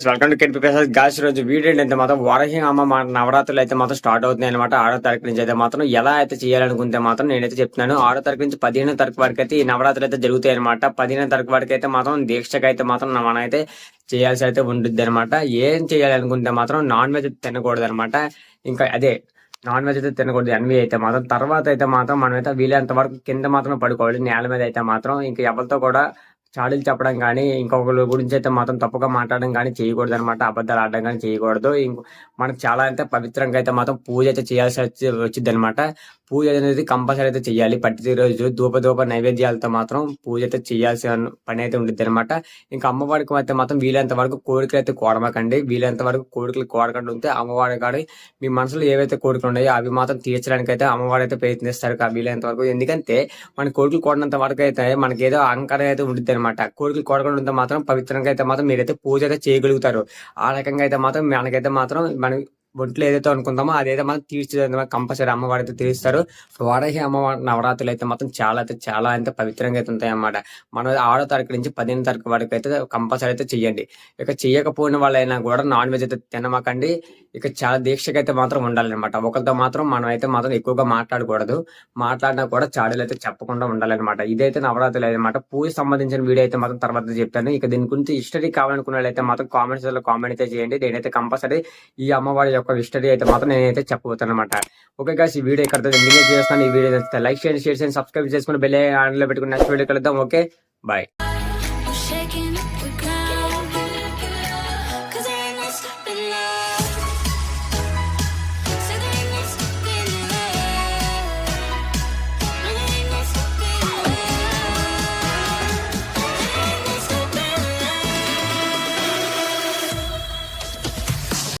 Welcome to కెన్పీ Prasad guys రోజు video అయితే మాత్రం వారహి అమ్మ మా నవరాత్రులు అయితే మాత్రం స్టార్ట్ అవుతున్నాయి అనమాట ఆరో తారీఖు నుంచి అయితే మాత్రం ఎలా అయితే చేయాలనుకుంటే మాత్రం నేనైతే చెప్తున్నాను. ఆరో తారీఖు నుంచి పదిహేనో తారీఖు వరకు అయితే ఈ నవరాత్రులు అయితే జరుగుతాయి అనమాట పదిహేనో తారీఖు వరకు అయితే మాత్రం దీక్షకు అయితే మాత్రం మనం అయితే చేయాల్సి అయితే ఉంటుంది అనమాట ఏం చేయాలనుకుంటే మాత్రం నాన్ వెజ్ తినకూడదు అనమాట ఇంకా అదే నాన్ వెజ్ అయితే తినకూడదు ఎన్వి అయితే మాత్రం తర్వాత అయితే మాత్రం మనం అయితే వీలైనంత వరకు కింద మాత్రం పడుకోవాలి. నేల మీద అయితే మాత్రం ఇంకా ఎవరితో కూడా చాడీలు చెప్పడం కానీ ఇంకొకరి గురించి అయితే మాత్రం తప్పుగా మాట్లాడడం కానీ చేయకూడదు అనమాట అబద్ధాలు ఆడడం కానీ చేయకూడదు. ఇంక మనకు చాలా అయితే పవిత్రంగా అయితే మాత్రం పూజ అయితే చేయాల్సి వచ్చి వచ్చింది అనమాట పూజ అనేది కంపల్సరీ అయితే చేయాలి. పట్టి రోజు ధూప ధూప నైవేద్యాలతో మాత్రం పూజ అయితే చేయాల్సిన పని అయితే ఉంటుంది అనమాట ఇంకా అమ్మవారికి అయితే మాత్రం వీలైనంత వరకు కోరికలు అయితే కోడమకండి వీలైనంత వరకు కోరికలు కోడకుండా ఉంటే అమ్మవారి కాడి మీ మనసులో ఏవైతే కోరికలు ఉన్నాయో అవి మాత్రం తీర్చడానికి అయితే అమ్మవారు అయితే ప్రయత్నిస్తారు కా- వీలైనంత వరకు. ఎందుకంటే మన కోరికలు కోడినంత వరకు అయితే మనకి ఏదో అహంకారం అయితే ఉంటుంది అనమాట కోరికలు కోరకుండా ఉంటే మాత్రం పవిత్రంగా అయితే మాత్రం మీరైతే పూజ అయితే చేయగలుగుతారు. ఆ రకంగా అయితే మాత్రం మనకైతే మాత్రం మనం ఒంట్లో ఏదైతే అనుకుంటామో అదైతే మనం తీర్చేది కంపల్సరీ అమ్మవారి అయితే తీరుస్తారు. వారాహి అమ్మవారి నవరాత్రులు అయితే మాత్రం చాలా అయితే చాలా అయితే పవిత్రంగా అయితే ఉంటాయి అన్నమాట ఆరో తారీఖు నుంచి పదిహేను తారీఖు వరకు అయితే కంపల్సరీ అయితే చెయ్యండి. ఇక చేయకపోయిన వాళ్ళైనా కూడా నాన్ వెజ్ అయితే తినమాకండి. ఇక చాలా దీక్షగా అయితే మాత్రం ఉండాలన్నమాట. ఒకరితో మాత్రం మనం అయితే మాత్రం ఎక్కువగా మాట్లాడకూడదు. మాట్లాడినా కూడా చాడీలు అయితే చెప్పకుండా ఉండాలన్నమాట. ఇదైతే నవరాత్రులు అనమాట పూజ సంబంధించిన వీడియో అయితే మాత్రం తర్వాత చెప్తాను. ఇక దీని గురించి హిస్టరీ కావాలనుకున్న వాళ్ళైతే మాత్రం కామెంట్స్లో కామెంట్ అయితే చేయండి. నేనైతే కంపల్సరీ ఈ అమ్మవారి యొక్క యొక్క హిస్టరీ అయితే మాత్రం నేనైతే చెప్పబోతాను అనమాట ఓకే గాస్ ఈ వీడియో ఇక్కడ ఎండింగ్ చేస్తాను ఈ వీడియో లైక్ చేయండి షేర్ చేయండి సబ్స్క్రైబ్ చేసుకుని బెల్ ఆన్లో పెట్టుకుని నెక్స్ట్ వీడియో కలుద్దాం. Okay bye